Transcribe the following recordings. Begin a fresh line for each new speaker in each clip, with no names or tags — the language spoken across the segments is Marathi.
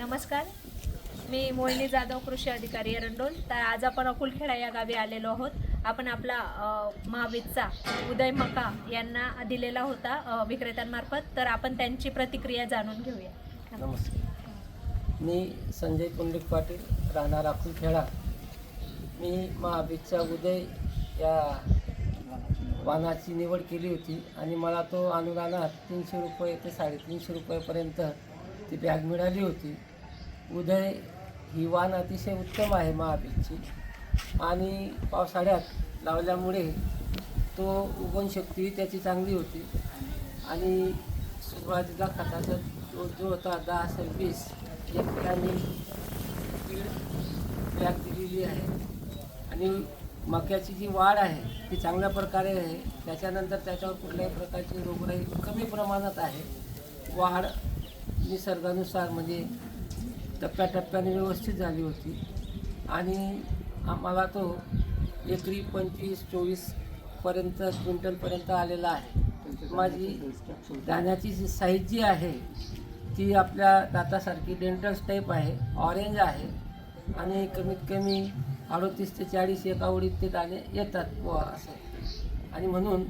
नमस्कार. मी मोहिनी जाधव कृषी अधिकारी एरंडोल. तर आज आपण अकुलखेडा या गावी आलेलो आहोत. आपण आपला महावीरचा उदय मका यांना दिलेला होता विक्रेत्यांमार्फत. तर आपण त्यांची प्रतिक्रिया जाणून घेऊया.
नमस्कार. मी संजय पुंडलिक पाटील राहणार अकुलखेडा. मी महावीरचा उदय या वाहनाची निवड केली होती आणि मला तो अनुदानात तीनशे रुपये ते साडेतीनशे रुपयेपर्यंत ती बॅग मिळाली होती. उदय ही वाण अतिशय उत्तम आहे महाबीजची आणि पावसाळ्यात लावल्यामुळे तो उगवण शक्ती त्याची चांगली होती. आणि सुरुवातीला खताचा जो जो होता दहा सव्वीस एक ठिकाणी दीड बॅग दिलेली आहे. आणि मक्याची जी वाढ आहे ती चांगल्या प्रकारे आहे. त्याच्यानंतर त्याच्यावर कुठल्याही प्रकारची रोगराई कमी प्रमाणात आहे. वाढ निसर्गानुसार म्हणजे टप्प्याटप्प्याने व्यवस्थित झाली होती. आणि आम्हाला तो एकरी पंचवीस चोवीसपर्यंत क्विंटलपर्यंत आलेला आहे. माझी दाण्याची जी साईज जी आहे ती आपल्या दातासारखी डेंटल टाईप आहे ऑरेंज आहे. आणि कमीत कमी अडतीस ते चाळीस एका ओळीत ते दाणे येतात व असं. आणि म्हणून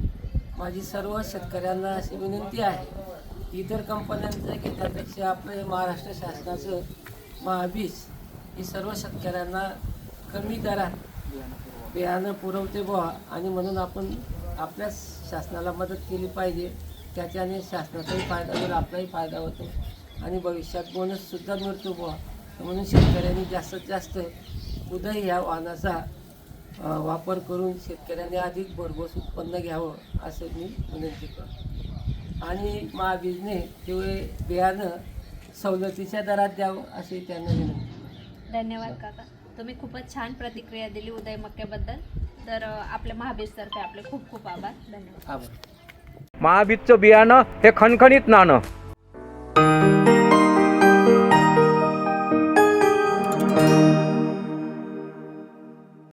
माझी सर्व शेतकऱ्यांना अशी विनंती आहे इतर कंपन्यांचं घेण्यापेक्षा आपलं महाराष्ट्र शासनाचं महाबीज ही सर्व शेतकऱ्यांना कमी दरात बियाणं पुरवते बुवा. आणि म्हणून आपण आपल्या शासनाला मदत केली पाहिजे. त्याच्याने शासनाचाही फायदा होईल आपलाही फायदा होतो. आणि भविष्यात बोनससुद्धा मिळतो बुवा. म्हणून शेतकऱ्यांनी जास्तीत जास्त उदय ह्या वाहनाचा वापर करून शेतकऱ्यांनी अधिक भरघोस उत्पन्न घ्यावं असं मी विनंती करतो. आणि महाबीजने ते बियाणं सवलतीच्या दरात द्यावं अशी त्यांना विनंती.
धन्यवाद काका. तुम्ही खूपच छान प्रतिक्रिया दिली उदय मक्याबद्दल तर आपल्या महाबीजतर्फे आपले खूप खूप आभार. धन्यवाद.
आभार.
महाबीजचं बियाणं हे खणखणीत नाणं.